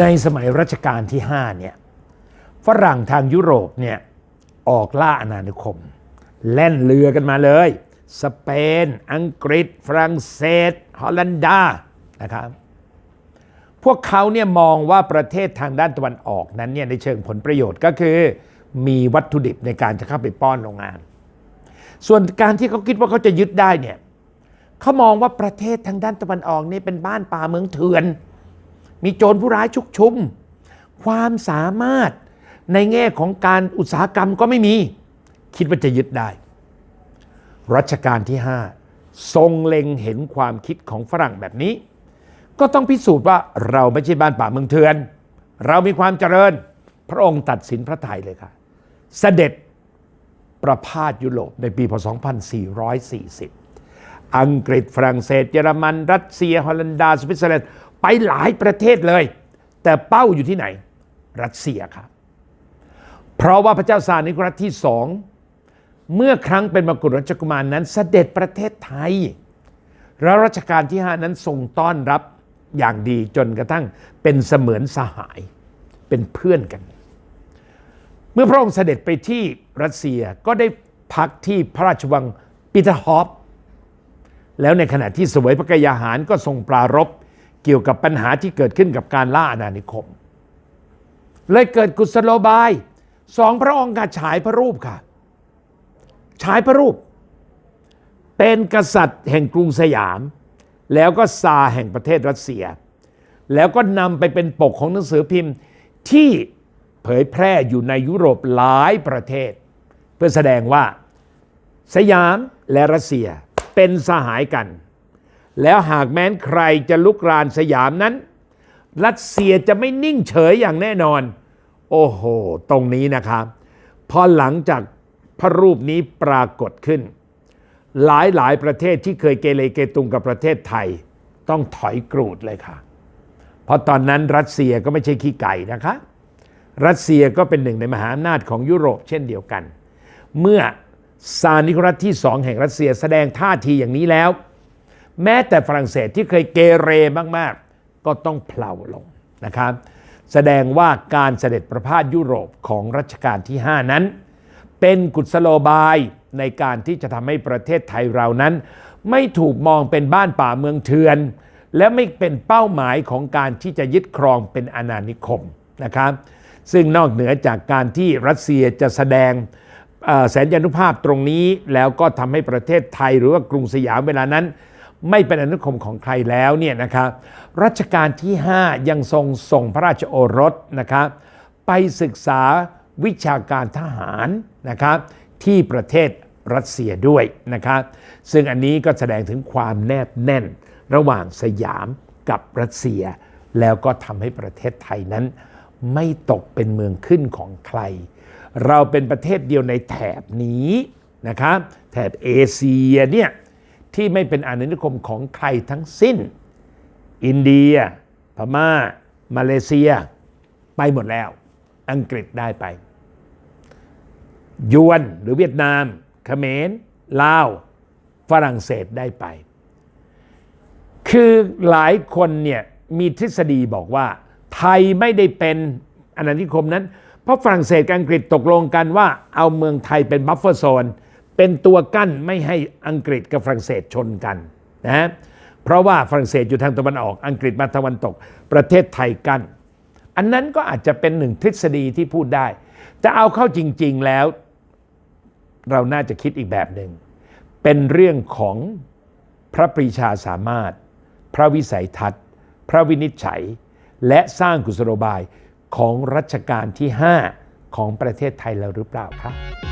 ในสมัยรัชกาลที่5เนี่ยฝรั่งทางยุโรปเนี่ยออกล่าอาณานิคม แล่นเรือกันมาเลย สเปน อังกฤษ ฝรั่งเศส ฮอลันดานะครับพวกเขาเนี่ยมองว่าประเทศทางด้านตะวันออกนั้นเนี่ยในเชิงผลประโยชน์ก็คือมีวัตถุดิบในการจะเข้าไปป้อนโรงงาน ส่วนการที่เขาคิดว่าเขาจะยึดได้เนี่ยเขามองว่าประเทศทางด้านตะวันออกนี่เป็นบ้านป่าเมืองเถื่อน มีโจรผู้ร้ายชุกชุม ความสามารถในแง่ของการอุตสาหกรรมก็ไม่มี คิดว่าจะยึดได้ รัชกาลที่ 5 ทรงเล็งเห็นความคิดของฝรั่งแบบนี้ ก็ต้องพิสูจน์ว่าเราไม่ใช่บ้านป่าเมืองเถื่อน เรามีความเจริญ พระองค์ตัดสินพระทัยเลยค่ะ เสด็จประพาสยุโรปในปีพศ 2440 อังกฤษฝรั่งเศส เยอรมัน รัสเซีย ฮอลันดา สวิตเซอร์แลนด์ ไปหลายประเทศเลย แต่เป้าอยู่ที่ไหน รัสเซียครับ เพราะว่าพระเจ้าซาร์นิโคลัสที่สองเมื่อครั้งเป็นมกุฎราชกุมารนั้นเสด็จประเทศไทย แล้วรัชกาลที่5นั้นทรงต้อนรับอย่างดีจนกระทั่งเป็นเสมือนสหายเป็นเพื่อนกัน เมื่อพระองค์เสด็จไปที่รัสเซียก็ได้พักที่พระราชวังปีเตอร์ฮอฟแล้วในขณะที่สวยพระกยาหารก็ทรงปรารบ เกี่ยวกับปัญหาที่เกิดขึ้นกับการล่าอาณานิคม เลยเกิดกุศโลบายสองพระองค์การฉายพระรูปค่ะ ฉายพระรูป เป็นกษัตริย์แห่งกรุงสยาม แล้วก็ซาแห่งประเทศรัสเซีย แล้วก็นำไปเป็นปกของหนังสือพิมพ์ที่เผยแพร่อยู่ในยุโรปหลายประเทศ เพื่อแสดงว่า สยามและรัสเซียเป็นสหายกัน แล้วหากแม้นใครจะลุกรานสยามนั้น รัสเซียจะไม่นิ่งเฉยอย่างแน่นอน โอ้โห ตรงนี้นะครับพอหลังจากพระรูปนี้ปรากฏขึ้น หลายหลายประเทศที่เคยเกเรเกตุงกับประเทศไทย ต้องถอยกรูดเลยค่ะ เพราะตอนนั้นรัสเซียก็ไม่ใช่ขี้ไก่นะคะ รัสเซียก็เป็นหนึ่งในมหาอำนาจของยุโรปเช่นเดียวกัน เมื่อซานิคลัสที่สองแห่งรัสเซียแสดงท่าทีอย่างนี้แล้ว แม้แต่ฝรั่งเศสที่เคยเกเรมากๆ ก็ต้องเพลาลงนะครับ แสดงว่าการเสด็จประพาสยุโรปของรัชกาลที่ 5 นั้น เป็นกุศโลบายในการที่จะทำให้ประเทศไทยเรานั้น ไม่ถูกมองเป็นบ้านป่าเมืองเถื่อน และไม่เป็นเป้าหมายของการที่จะยึดครองเป็นอาณานิคมนะครับซึ่งนอกเหนือจากการที่รัสเซียจะแสดงแสนยานุภาพตรงนี้ แล้วก็ทำให้ประเทศไทยหรือว่ากรุงสยามเวลานั้น ไม่เป็นอาณานิคมของใครแล้วเนี่ยนะครับรัชกาลที่ 5 ยังทรงส่งพระราชโอรสนะครับไปศึกษาวิชาการทหารนะครับที่ประเทศรัสเซียด้วยนะครับซึ่งอันนี้ก็แสดงถึงความแนบแน่นระหว่างสยามกับรัสเซีย แล้วก็ทำให้ประเทศไทยนั้น ไม่ตกเป็นเมืองขึ้นของใคร เราเป็นประเทศเดียวในแถบนี้นะครับแถบเอเชียเนี่ย ที่ไม่เป็นอาณานิคมของใครทั้งสิ้น อินเดีย พม่า มาเลเซีย ไปหมดแล้ว อังกฤษได้ไป ยวนหรือเวียดนามเขมรลาว ฝรั่งเศสได้ไป คือหลายคนเนี่ยมีทฤษฎีบอกว่า ไทยไม่ได้เป็นอาณานิคมนั้น เพราะฝรั่งเศสกับอังกฤษตกลงกันว่าเอาเมืองไทยเป็นบัฟเฟอร์โซน เป็นตัวกั้นไม่ให้อังกฤษกับฝรั่งเศสชนกันนะเพราะว่าฝรั่งเศสอยู่ทางตะวันออกอังกฤษมาตะวันตก ประเทศไทยกั้น อันนั้นก็อาจจะเป็นหนึ่งทฤษฎีที่พูดได้ แต่เอาเข้าจริง ๆแล้ว เราน่าจะคิดอีกแบบหนึ่งเป็นเรื่องของพระปรีชาสามารถ พระวิสัยทัศน์ พระวินิจฉัย และสร้างกุศโลบายของรัชกาลที่ 5 ของประเทศไทยแล้วหรือเปล่าครับ